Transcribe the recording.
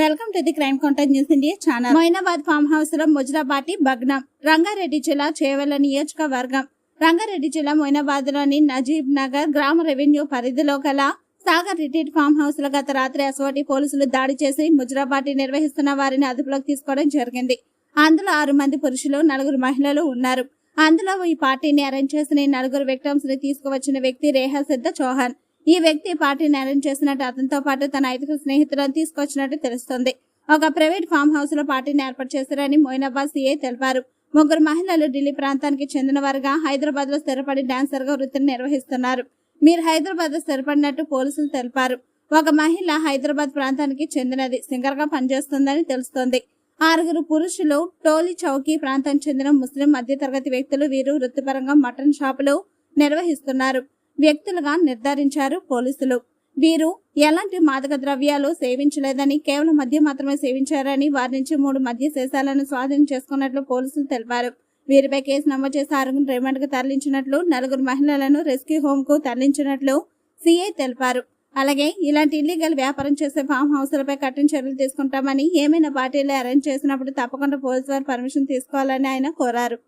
Welcome to the crime contact news India channel. Moinabad farm హౌస్లో ముజరాబాటి భగ్నం రంగారెడ్డి జిల్లా చేవెళ్ళ నియోజకవర్గం. రంగారెడ్డి జిల్లా మొయినాబాద్లోని నజీబ్ నగర్ గ్రామ రెవెన్యూ పరిధిలో గల సాగర్ రిట్రీట్ ఫామ్ హౌస్లో గత రాత్రి అసోటి పోలీసులు దాడి చేసి ముజరాబాటి నిర్వహిస్తున్న వారిని అదుపులోకి తీసుకోవడం జరిగింది. అందులో ఆరు మంది పురుషులు నలుగురు మహిళలు ఉన్నారు. అందులో ఈ పార్టీని అరేంజ్ చేసిన నలుగురు విక్టమ్స్ని తీసుకువచ్చిన వ్యక్తి రేహా సిద్ధ చౌహాన్. ఈ వ్యక్తి పార్టీని నేరం చేసినట్టు అతనితో పాటు తన ఐదుగురు స్నేహితులను తీసుకొచ్చినట్టు తెలుస్తోంది. ఒక ప్రైవేట్ ఫామ్ హౌస్లో పార్టీని ఏర్పాటు చేశారని మోయినాబాద్ సీఏ తెలిపారు. ముగ్గురు మహిళలు ఢిల్లీ ప్రాంతానికి చెందినవారుగా హైదరాబాద్లో స్థిరపడి డాన్సర్గా వృత్తిని నిర్వహిస్తున్నారు. మీరు హైదరాబాద్లో స్థిరపడినట్టు పోలీసులు తెలిపారు. ఒక మహిళ హైదరాబాద్ ప్రాంతానికి చెందినది. సింగర్గా పనిచేస్తుందని తెలుస్తోంది. ఆరుగురు పురుషులు టోలీ చౌకీ ప్రాంతం చెందిన ముస్లిం మధ్యతరగతి వ్యక్తులు వీరు వృత్తిపరంగా మటన్ షాపులు నిర్వహిస్తున్నారు. వ్యక్తులుగా నిర్ధారించారు పోలీసులు. వీరు ఎలాంటి మాదక ద్రవ్యాలు సేవించలేదని కేవలం మద్యం మాత్రమే సేవించారని వారి నుంచి మూడు మద్య శేషాలను స్వాధీనం చేసుకున్నట్లు పోలీసులు తెలిపారు. వీరిపై కేసు నమోదు చేసి ఆరుగురు రిమాండ్కు తరలించినట్లు నలుగురు మహిళలను రెస్క్యూ హోమ్కు తరలించినట్లు సిఐ తెలిపారు. అలాగే ఇలాంటి ఇల్లీగల్ వ్యాపారం చేసే ఫామ్ హౌస్లపై కఠిన చర్యలు తీసుకుంటామని ఏమైనా పార్టీలు అరేంజ్ చేసినప్పుడు తప్పకుండా పోలీసు వారి పర్మిషన్ తీసుకోవాలని ఆయన కోరారు.